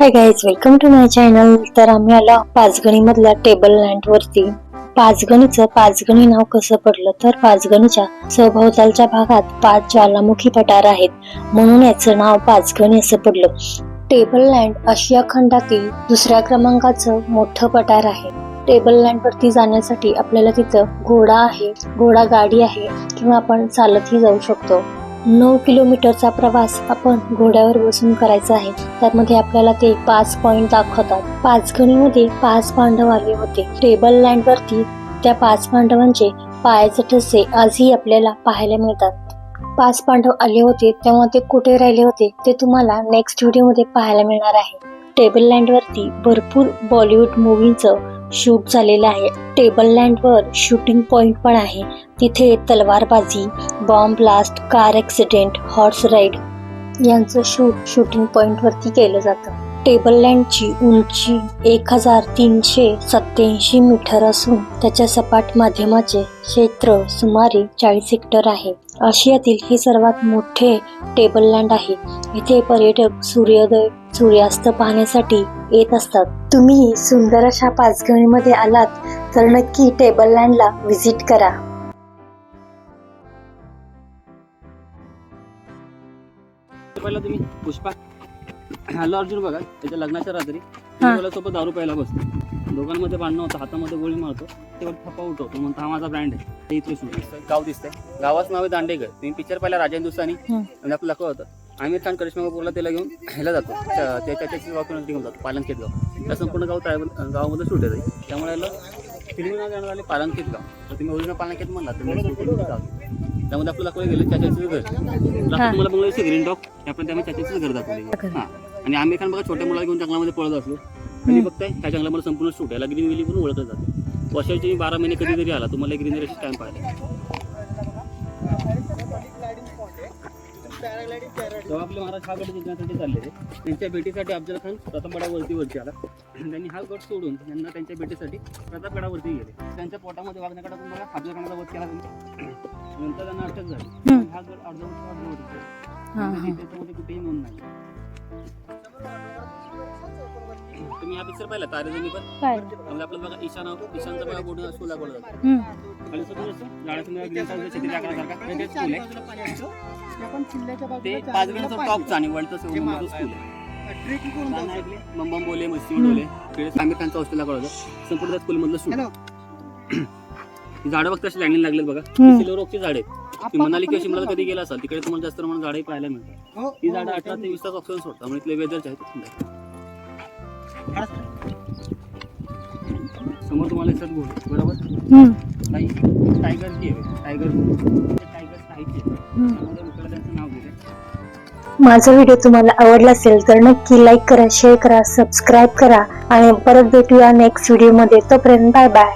Hi guys welcome to my channel तर आम्ही आलो पाचगणी मधल्या टेबल लँड वरती. पाचगणीचं पाचगणी नाव कसं पडलं? तर पाचगणीच्या सभोवतालच्या भागात पाच ज्वालामुखी पठार आहेत. म्हणून याचं नाव पाचगणी असं पडलं. टेबल लँड आशिया खंडातील दुसऱ्या क्रमांकाचं मोठं पठार आहे. टेबल लँड वरती जाण्यासाठी आपल्याला तिथं घोडा आहे घोडा गाडी आहे किंवा आपण चालतही जाऊ शकतो. नऊ किलोमीटरचा प्रवास आपण घोड्यावर बसून करायचा आहे. त्यामध्ये आपल्याला ते पाच पॉइंट दाखवतात. पाचगणीमध्ये पाच पांडव आले होते. टेबल लँड वरती त्या पाच पांडवांचे पायाचे ठसे आजही आपल्याला पाहायला मिळतात. पाच पांडव आले होते तेव्हा ते कुठे राहिले होते ते तुम्हाला नेक्स्ट व्हिडिओमध्ये पाहायला मिळणार आहे. टेबल लँड वरती भरपूर बॉलिवूड मूवीचं शूट झालेलं आहे. टेबल लँड वर शूटिंग पॉइंट पण आहे. तिथे तलवारबाजी bomb blast car accident horse ride यांचं शूट शूटिंग पॉइंट वरती केलं जातं. टेबल लँडची उंची एक हजार तीनशे सत्याऐंशी मीटर असून त्याच्या सपाट माध्यमाचे क्षेत्र सुमारे चाळीस हेक्टर आहे. आशियातील हे सर्वात मोठे टेबल लँड आहे. इथे पर्यटक सूर्योदय सूर्यास्त पाहण्यासाठी येत असतात. तुम्ही सुंदर अशा पाचगणीमध्ये आलात तर नक्की टेबल लँडला व्हिजिट करा. पहिला तुम्ही पुष्पा अल्लू अर्जुन बघा त्याच्या लग्नाच्या रात्री. सोबत दारू प्यायला बसतो. दोघांमध्ये भांडणं होतं हातामध्ये गोळी मारतो तेव्हा थप्पा उठवतो. म्हणतो हा माझा ब्रँड आहे. ते शूट दिसतंय गाव दिसतंय. गावाचं नाव आहे दांडेकर तुम्ही पिक्चर पाहिला राजा हिंदुस्थानी हम्म. आणि आपलं दाखवलं होतं. आमिर खान करिश्मा कपूरला त्याला घेऊन ह्याला जातो. त्या- त्याच्या त्याची वापरून घेऊन जातो पालंखेत गाव. त्या संपूर्ण गाव ट्रायबल गावामध्ये शूट येतं त्यामुळे याला फिल्म नाव देण्यात आले पालंखेत गाव. तर तुम्ही ओरिजिनल पालंखेत म्हणला तर त्यामध्ये आपलं दाखवलं गेलं चाच्याचं घर तुम्हाला बंगला ग्रीन डॉग आपण त्यामध्ये चाच्याचंच घर दाखवले. हा आणि आमिर खान बघा छोट्या मुलाला घेऊन जंगलामध्ये पळत असलो कधी बघताय त्या जंगलामध्ये संपूर्ण शूट याला ग्रीन वेली पण ओळखलं जातं. वर्षाचे बारा महिने कधी जरी आला तुम्हाला ग्रीन वेली टाइम पाहिजे तेव्हा आपले महाराज हा गड जिंकण्यासाठी चालले ते त्यांच्या भेटीसाठी अफजल खान प्रतापगडावरती वरती आला. त्यांनी हा गड सोडून त्यांना त्यांच्या भेटीसाठी प्रतापगडावरती गेले. त्यांच्या पोटामध्ये वागण्याकडे तुम्हाला अफजल खानाचा वध केला त्यांनी नंतर त्यांना अटक झाली. हा गड अर्धवट त्याच्यामध्ये कुठेही नोंद नाही. तुम्ही हा पिक्चर पाहिला तारे जमी पण म्हणजे आपलं बघा ईशान ईशानचा बघा दाखवला जातो खाली समोर असं. झाडासमोर ग्रीन हाऊस छत्री आकारासारखा वेगळं स्कूल आहे. ते पाच गणाचं टॉपचं आणि वर्ल्डचं सेवन नंबरचं स्कूल आहे. गाणं ऐकले. बंबम बोले मस्ती बोले. तिकडे आमिर खानचं हॉस्टेल दाखवलं होतं संपूर्ण त्या स्कूलमधलं शूट झाडं बघता अशी लाईन लागलेत बघा. हम्म. झाडे ती मनाली किंवा शिमला कधी गेला असाल तिकडे तुम्हाला जास्त प्रमाणात झाडे पाहायला मिळतात. ही. झाडं अठरा ते वीस तास ऑक्सिजन सोडतात. म्हणजे इथले थंड आहे. समोर तुम्हाला घोडे बरोबर? नाही टायगर जी टायगर टायगर त्यांचं नाव दिलं माझा व्हिडिओ तुम्हाला आवडला असेल तर नक्की लाईक करा शेअर करा सबस्क्राईब करा आणि परत भेटूया नेक्स्ट व्हिडिओमध्ये. तोपर्यंत बाय बाय